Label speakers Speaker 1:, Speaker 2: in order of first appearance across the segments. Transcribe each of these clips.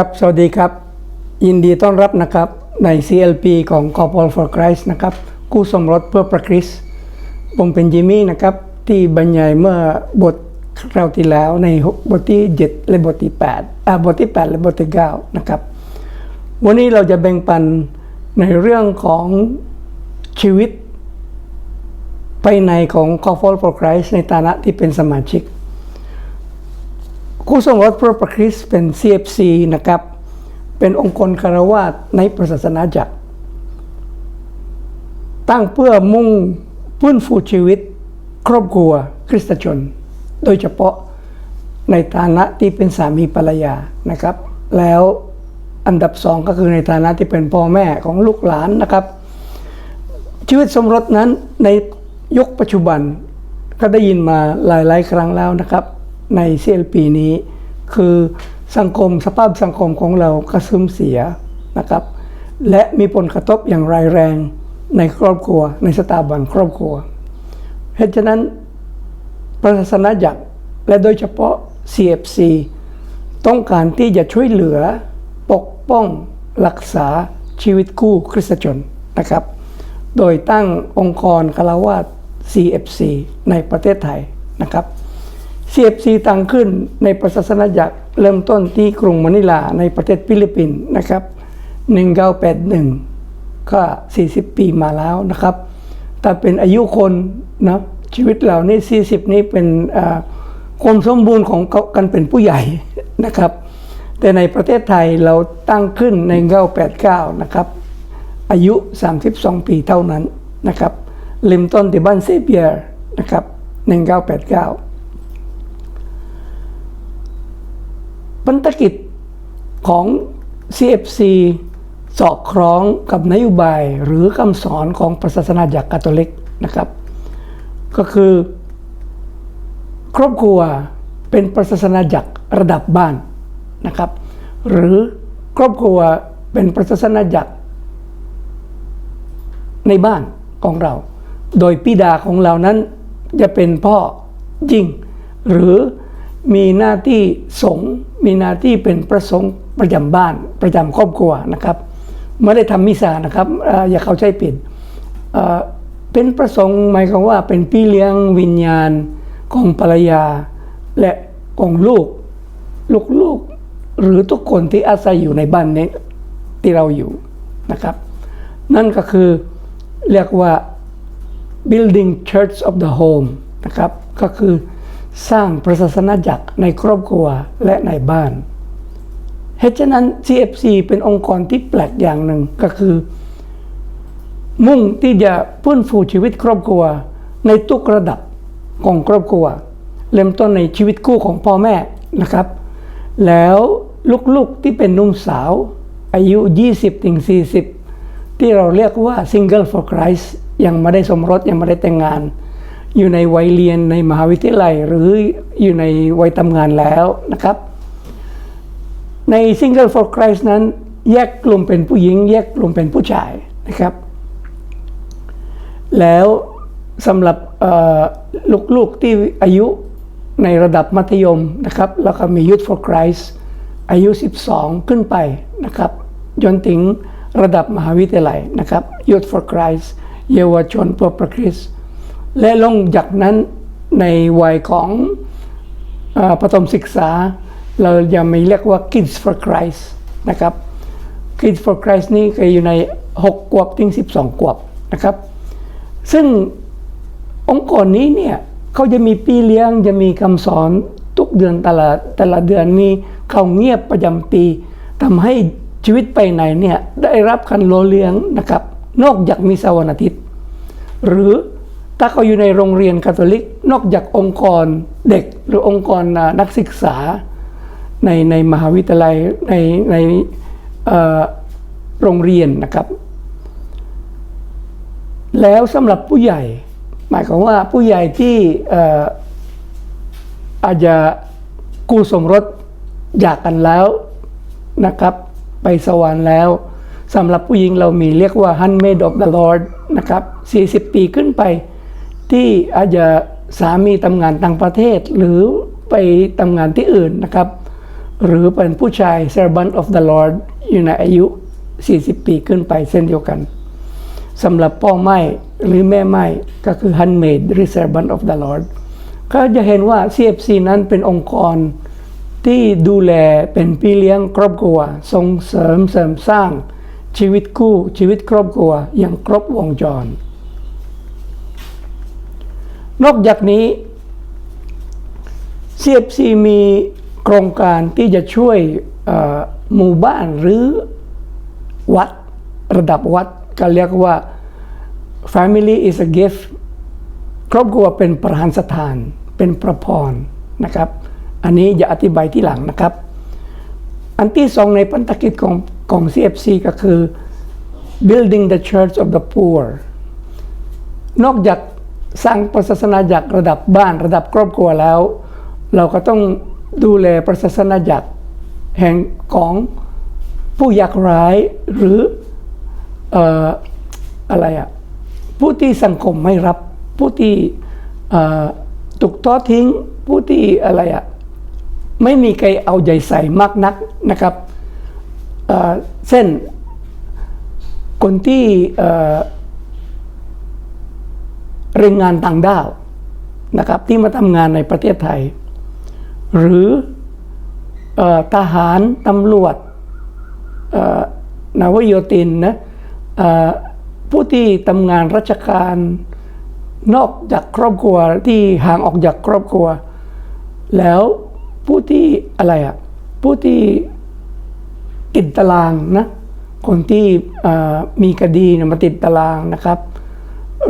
Speaker 1: ครับ สวัสดีครับ ยินดีต้อนรับนะครับใน CLP ของ Couple for Christ นะครับคู่สมรสเพื่อพระคริสต์ผมเป็นจิมมี่นะครับ ที่บรรยายเมื่อบทคราวที่แล้วในบทที่ 7 และบทที่8อ่าบทที่ 8 และบทที่ 9 นะครับ วันนี้เราจะแบ่งปันในเรื่องของชีวิต ภายในของ Couple for Christ ในฐานะที่เป็นสมาชิก คู่สมรสพื่อพระคริสต์เป็น CFC นะครับ เป็นองค์กรคารวาสในพระศาสนาจักร ตั้งเพื่อมุ่งพื้นฟูชีวิต ครอบครัวคริสตชน โดยเฉพาะในฐานะที่เป็นสามีภรรยานะครับ แล้วอันดับสองก็คือในฐานะที่เป็นพ่อแม่ของลูกหลานนะครับ ชีวิตสมรสนั้นในยุคปัจจุบันก็ได้ยินมาหลาย ๆ ครั้งแล้วนะครับ ใน CLP นี้ คือสังคมสภาพสังคมของเรากระซึมเสียนะครับ และมีผลกระทบอย่างร้ายแรงในครอบครัว ในสถาบันครอบครัวเหตุฉะนั้นประศาสนาจักรและโดยเฉพาะ CFC ต้องการที่จะช่วยเหลือปกป้องรักษาชีวิตคู่คริสตชนนะครับ โดยตั้งองค์กรคารวาส CFC ในประเทศไทยนะครับ CFC ตั้งขึ้นในประศาสนาจักรเริ่มต้นที่กรุงมะนิลาในประเทศฟิลิปปินส์นะครับ 1981 ก็ 40 ปีมาแล้วนะครับ แต่เป็นอายุคนนะชีวิตเรานี่40 นี้เป็นความสมบูรณ์ของกันเป็นผู้ใหญ่นะครับ แต่ในประเทศไทยเราตั้งขึ้นใน1989 นะครับ อายุ 32 ปีเท่านั้นนะครับเริ่มต้นที่บ้านเซเบียร์นะครับ 1989 พันธกิจของ CFC สอดคล้องกับนโยบายหรือคำสอนของศาสนาจักรคาทอลิกนะครับ ก็คือ ครอบครัวเป็นศาสนาจักรระดับบ้านนะครับ หรือครอบครัวเป็นศาสนาจักรในบ้านของเรา โดยปิดาของเรานั้นจะเป็นพ่อจริงหรือ มีหน้าที่สงมีหน้าที่เป็นประสงค์ประจำบ้านประจำครอบครัวนะครับไม่ได้ทำมิสานะครับอย่าเข้าใจผิดเป็นประสงค์หมายความว่าเป็นพี่เลี้ยงวิญญาณของภรรยา และของลูกลูกๆหรือทุกคนที่อาศัยอยู่ในบ้านนี้ที่เราอยู่นะครับ นั่นก็คือเรียกว่า building church of the home นะครับ ก็คือ สร้างประศาสนาจักรในครอบครัวและในบ้านเหตุฉะนั้น CFC เป็นองค์กรที่แปลกอย่างหนึ่งก็คือ มุ่งที่จะพื้นฟูชีวิตครอบครัว ในทุกระดับของครอบครัว เริ่มต้นในชีวิตคู่ของพ่อแม่นะครับ แล้วลูกๆที่เป็นนุ่มสาว อายุ 20-40 ที่เราเรียกว่า single for Christ ยังไม่ได้สมรสยังไม่ได้แต่งงาน อยู่ในวัยเรียนในมหาวิทยาลัย หรืออยู่ในวัยทำงานแล้วนะครับ ใน Single for Christ นั้น แยกกลุ่มเป็นผู้หญิง แยกกลุ่มเป็นผู้ชายนะครับ แล้วสำหรับลูกๆที่อายุในระดับมัธยมนะครับ แล้วก็มี Youth for Christ อายุ 12 ขึ้นไปนะครับจนถึงระดับมหาวิทยาลัยนะครับ Youth for Christ เยาวชนเพื่อพระคริสต์ และลงจากนั้นในวัยของประถมศึกษา เราจะไม่เรียกว่า Kids for Christ นะครับ Kids for Christ นี่ก็อยู่ใน6ขวบถึง 12ขวบนะครับ ซึ่งองค์กรนี้เนี่ยเขาจะมีปีเลี้ยงจะมีคำสอนทุกเดือนแต่ละแต่ละเดือนมีเขาเงียบประจำปีทำให้ชีวิตไปไหนเนี่ยได้รับการโลเลี้ยงนะครับ นอกจากมีสาร์อาทิตย์ หรือ ถ้าเขาอยู่ในโรงเรียนคาทอลิก นอกจากองค์กรเด็กหรือองค์กรนักศึกษาในในมหาวิทยาลัยในในโรงเรียนนะครับ แล้วสำหรับผู้ใหญ่ หมายความว่าผู้ใหญ่ที่อาจจะกู้สมรสอยากกันแล้วนะครับ ไปสวรรค์แล้วสำหรับผู้หญิงเรามีเรียกว่า handmaid of the Lord นะครับ 40 ปีขึ้นไป ที่อาจจะสามีทำงานต่างประเทศ หรือไปทำงานที่อื่นนะครับ หรือเป็นผู้ชาย servant of the Lord อยู่ในอายุ 40 ปีขึ้นไปเส้นเดียวกันสำหรับพ่อไม้หรือแม่ไม้ก็คือ handmaid หรือ servant of the Lord ก็จะเห็นว่า CFC นั้นเป็นองค์กรที่ดูแลเป็นพี่เลี้ยงครอบครัว ส่งเสริมเสริมสร้างชีวิตคู่ชีวิตครอบครัวอย่างครบวงจร นอกจากนี้ CFC มีโครงการที่จะช่วยหมู่บ้านหรือวัดระดับวัดก็เรียกว่า family is a gift ครอบครัวเป็นประหารสถาน เป็นประพรนะครับ อันนี้จะอธิบายที่หลังนะครับ อันที่สองในพันธกิจของของ CFC ก็คือ building the church of the poor นอกจาก สร้างประศาสนาจักรระดับบ้านระดับครอบครัวแล้ว เราก็ต้องดูแลประศาสนาจักรแห่งของผู้ยากไร้หรืออออะไรอะผู้ที่สังคมไม่รับ ผู้ที่ถูกทอดทิ้ง ผู้ที่อะไรอะไม่มีใครเอาใจใส่มากนักนะครับเอ่อเช่นคนที่ แรงงานต่างด้าวนะครับที่มาทำงานในประเทศไทย หรืออทหารตำรวจนาวโยตินนะผู้ที่ทำงานราชการนอกจากครอบครัวที่ห่างออกจากครอบครัว แล้วผู้ที่อะไรอะผู้ที่ติดตารางนะคนที่มีคดีเนี่ยมาติดตารางนะครับ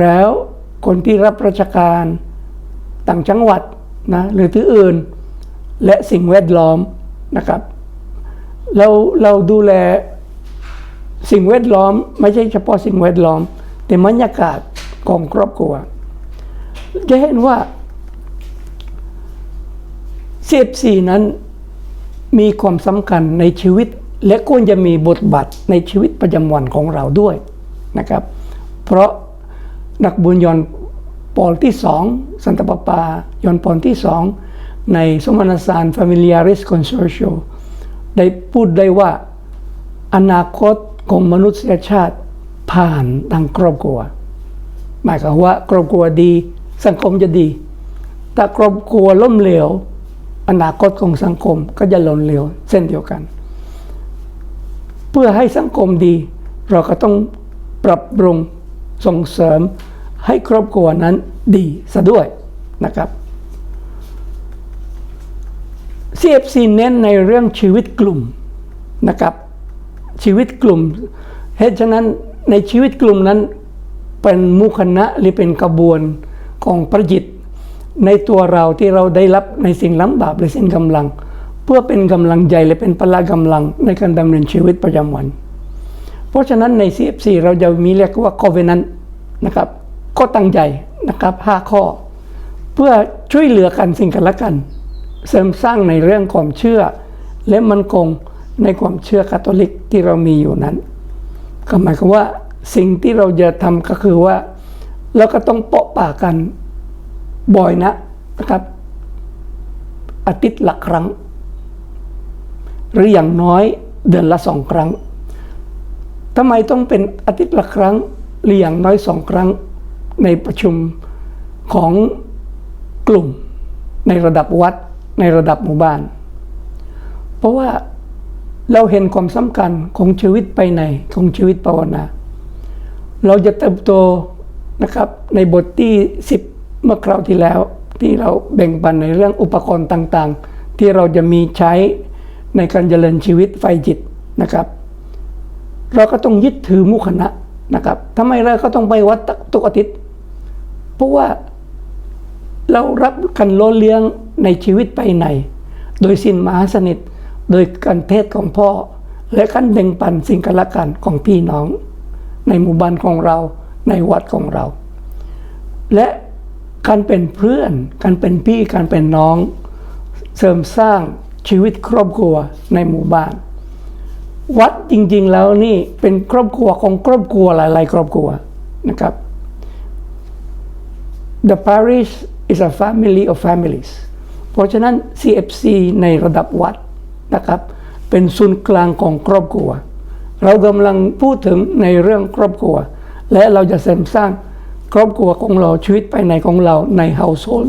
Speaker 1: แล้ว คนที่รับราชการต่างจังหวัดนะหรือที่อื่น และสิ่งแวดล้อมนะครับ เราเราดูแลสิ่งแวดล้อม ไม่ใช่เฉพาะสิ่งแวดล้อม แต่บรรยากาศของครอบครัว จะเห็นว่า CFC นั้นมีความสำคัญในชีวิต และควรจะมีบทบาทในชีวิตประจำวันของเราด้วยนะครับ เพราะ นักบุญยอนปอลที่สองสันตปาปายอนปอลที่สองในสมณสาร Familiaris Consortio ได้พูดได้ว่าอนาคตของมนุษยชาติผ่านทางครอบครัว หมายความว่าครอบครัวดีสังคมจะดี ถ้าครอบครัวล้มเหลว อนาคตของสังคมก็จะล้มเหลวเช่นเดียวกัน เพื่อให้สังคมดี เราก็ต้องปรับปรุง ส่งเสริมให้ครอบครัวนั้นดีซะด้วยนะครับ CFC เน้นในเรื่องชีวิตกลุ่มนะครับชีวิตกลุ่มเหตุฉะนั้นในชีวิตกลุ่มนั้นเป็นมุขณะหรือเป็นกระบวนของประจิต ในตัวเราที่เราได้รับในสิ่งล้ำบาปและสิ่งกำลัง เพื่อเป็นกำลังใจและเป็นพละกำลังในการดำเนินชีวิตประจำวัน เพราะฉะนั้นใน CFC เราจะมีเรียกว่า covenant นะครับก็ตั้งใจนะครับ5ข้อ เพื่อช่วยเหลือกันสิ่งกันและกัน เสริมสร้างในเรื่องความเชื่อ และมันคงในความเชื่อคาทอลิกที่เรามีอยู่นั้นก็หมายความว่าสิ่งที่เราจะทำก็คือว่าเราก็ต้องเปาะป่ากันบ่อยนะนะครับ อาทิตย์ละครั้ง หรืออย่างน้อยเดือนละสองครั้ง ทำไมต้องเป็นอาทิตย์ละครั้งหรืออย่างน้อยสองครั้งในประชุมของกลุ่มในระดับวัดในระดับหมู่บ้าน เพราะว่าเราเห็นความสำคัญของชีวิตไปในของชีวิตภาวนา เราจะเติบโตนะครับในบทที่ 10 เมื่อคราวที่แล้วที่เราแบ่งปันในเรื่องอุปกรณ์ต่างๆ ที่เราจะมีใช้ในการเจริญชีวิตไฟจิตนะครับ เราก็ต้องยึดถือมุขณะนะครับทำไมเราก็ต้องไปวัดทุกอาทิตย์ เพราะว่าเรารับกันโลเลี้ยงในชีวิตไปใน โดยสินมหาสนิท โดยการเทศของพ่อ และการแบ่งปันสิ่งกันละกันของพี่น้อง ในหมู่บ้านของเราในวัดของเรา และการเป็นเพื่อน การเป็นพี่ การเป็นน้อง เสริมสร้างชีวิตครอบครัวในหมู่บ้าน วัดจริง ๆ แล้วนี่เป็นครอบครัวของครอบครัวหลายๆ ครอบครัวนะครับ The parish is a family of families เพราะฉะนั้น CFC ในระดับวัดนะครับ เป็นศูนย์กลางของครอบครัว เรากำลังพูดถึงในเรื่องครอบครัว และเราจะเสริมสร้างครอบครัวของเราชีวิตภายในของเราใน household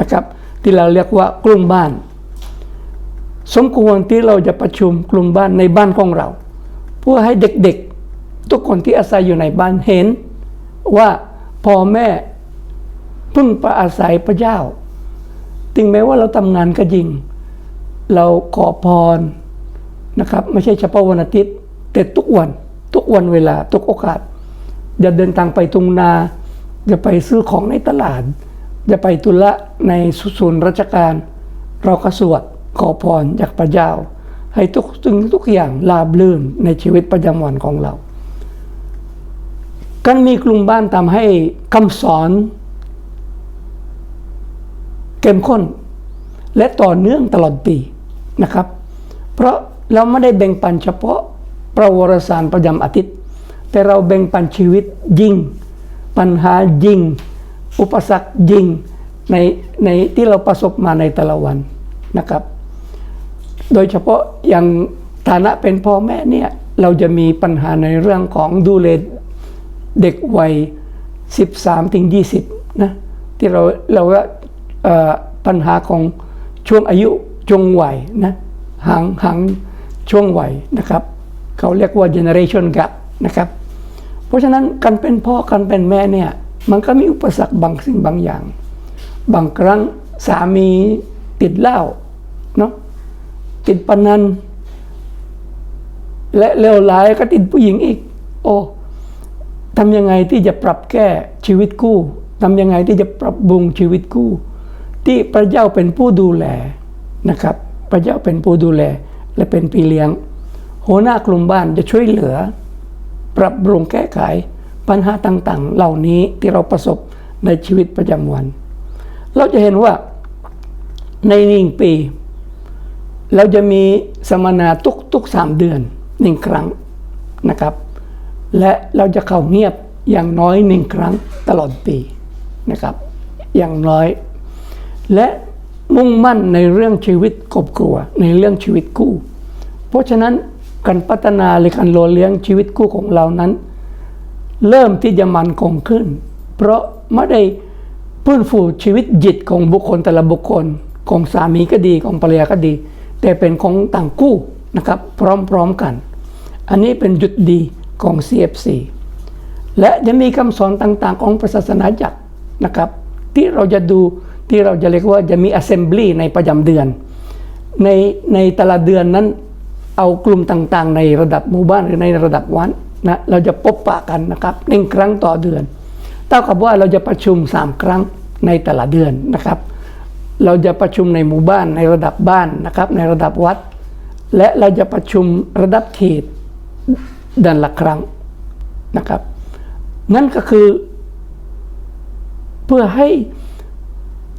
Speaker 1: นะครับ ที่เราเรียกว่ากลุ่มบ้าน สมควรที่เราจะประชุมกลุ่มบ้านในบ้านของเรา เพื่อให้เด็กๆ ทุกคนที่อาศัยอยู่ในบ้านเห็น ว่าพ่อแม่พึ่งประอาศัยพระเจ้าถึงแม้ว่าเราทำงานก็จริง เราขอพรนะครับ ไม่ใช่เฉพาะวันอาทิตย์ แต่ทุกวันทุกวันเวลาทุกโอกาส จะเดินทางไปทุ่งนา จะไปซื้อของในตลาด จะไปตุละในศูนย์ราชการ เราก็สวด ขอพรจากพระเจ้า ให้ทุกสิ่งทุกอย่างราบรื่นในชีวิตประจำวันของเราการมีกลุ่มบ้านทำให้คำสอนเข้มข้น และต่อเนื่องตลอดปีนะครับ เพราะเราไม่ได้แบ่งปันเฉพาะประวรสารประจำอาทิตย์ แต่เราแบ่งปันชีวิตยิงปัญหายิงอุปสรรคยิงในในที่เราประสบมาในแต่ละวันนะครับ โดยเฉพาะอย่างฐานะเป็นพ่อแม่เนี่ยเราจะมีปัญหาในเรื่องของดูแลเด็กวัย 13 ถึง 20 นะ ที่เราเราก็ปัญหาของช่วงอายุช่วงวัยนะห่างห่างช่วงวัยนะครับ เขาเรียกว่า generation gap นะครับ เพราะฉะนั้นการเป็นพ่อการเป็นแม่เนี่ยมันก็มีอุปสรรคบางสิ่งบางอย่าง บางครั้งสามีติดเหล้าเนาะ ติดปนันและเลวร้ายก็ติดผู้หญิงอีก โอ้ทำยังไงที่จะปรับแก้ชีวิตคู่ทำยังไงที่จะปรับปรุงชีวิตคู่ ที่พระเจ้าเป็นผู้ดูแลนะครับ พระเจ้าเป็นผู้ดูแล และเป็นพี่เลี้ยงหัวหน้ากลุ่มบ้านจะช่วยเหลือ ปรับปรุงแก้ไขปัญหาต่างๆ เหล่านี้ที่เราประสบในชีวิตประจำวัน เราจะเห็นว่าในหนึ่งปี เราจะมีสัมมนาทุกทุกสามเดือนหนึ่งครั้งนะครับ และเราจะเข้าเงียบอย่างน้อยหนึ่งครั้งตลอดปีนะครับ อย่างน้อย และมุ่งมั่นในเรื่องชีวิตครอบครัวในเรื่องชีวิตคู่ เพราะฉะนั้นการพัฒนาหรือการโลเลี้ยงชีวิตคู่ของเรานั้น เริ่มที่จะมันคงขึ้น เพราะไม่ได้พื้นฟูชีวิตจิตของบุคคลแต่ละบุคคลของสามีก็ดีของภรรยาก็ดี แต่เป็นของต่างคู่นะครับพร้อมๆกัน อันนี้เป็นจุดดีของ CFC และจะมีคำสอนต่างๆ ของศาสนาจักรนะครับ ที่เราจะดูที่เราจะเรียกว่าจะมี assembly ในประจำเดือน ในในแต่ละเดือนนั้นเอากลุ่มต่างๆ ในระดับหมู่บ้านหรือในระดับวัดนะเราจะพบปะกันนะครับหนึ่งครั้งต่อเดือนเท่ากับว่าเราจะประชุม 3 ครั้งในแต่ละเดือนนะครับ เราจะประชุมในหมู่บ้านในระดับบ้านนะครับ ในระดับวัด และเราจะประชุมระดับเขตเดือนละครั้งนะครับ นั่นก็คือ เพื่อให้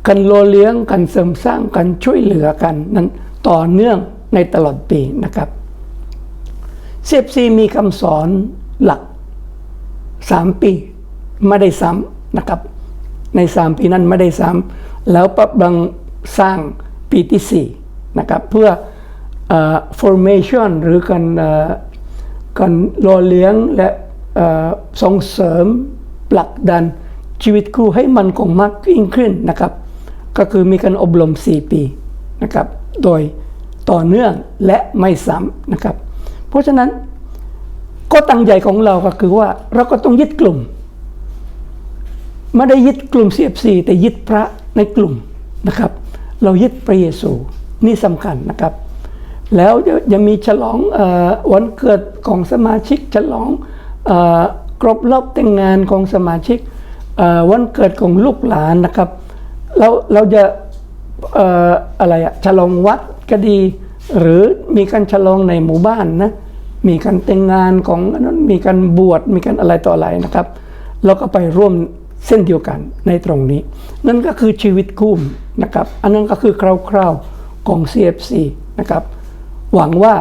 Speaker 1: กันโลเลี้ยงกันเสริมสร้างกันช่วยเหลือกันนั้นต่อเนื่องในตลอดปีนะครับเซฟซีมีคำสอนหลัก 3 ปี ไม่ได้ซ้ำนะครับ ใน 3 ปีนั้นไม่ได้ซ้ำแล้วปับบังสร้างปีที่4นะครับเพื่ออ formation หรือการการโลเลี้ยงและส่งเสริมผลักดันชีวิตครูให้มันคงมากยิ่งขึ้นนะครับ ก็คือมีการอบรม 4 ปีนะครับ โดยต่อเนื่องและไม่ซ้ำนะครับ เพราะฉะนั้นก็ตั้งใจของเราก็คือว่าเราก็ต้องยึดกลุ่ม ไม่ได้ยึดกลุ่ม CFC แต่ยึดพระในกลุ่มนะครับ เรายึดพระเยซูนี่สำคัญนะครับ แล้วยังมีฉลองอวันเกิดของสมาชิกฉลองเออกรบรอบแต่งงานของสมาชิกวันเกิดของลูกหลานนะครับ เราเราจะเอ่อะไรอะฉลองวัดก็ดี หรือมีการฉลองในหมู่บ้านนะมีการแต่งงานของนนั้นมีการบวชมีการอะไรต่ออะไรนะครับ เราก็ไปร่วม เส้นเดียวกันในตรงนี้ นั่นก็คือชีวิตคู่นะครับ อันนั้นก็คือคร่าวๆของ CFC นะครับ หวังว่า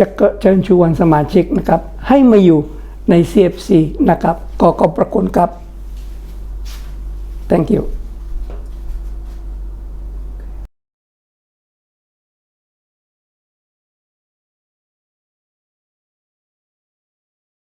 Speaker 1: จะเชิญชวนสมาชิกนะครับ ให้มาอยู่ใน CFC นะครับ ก็ขอบพระคุณครับ thank you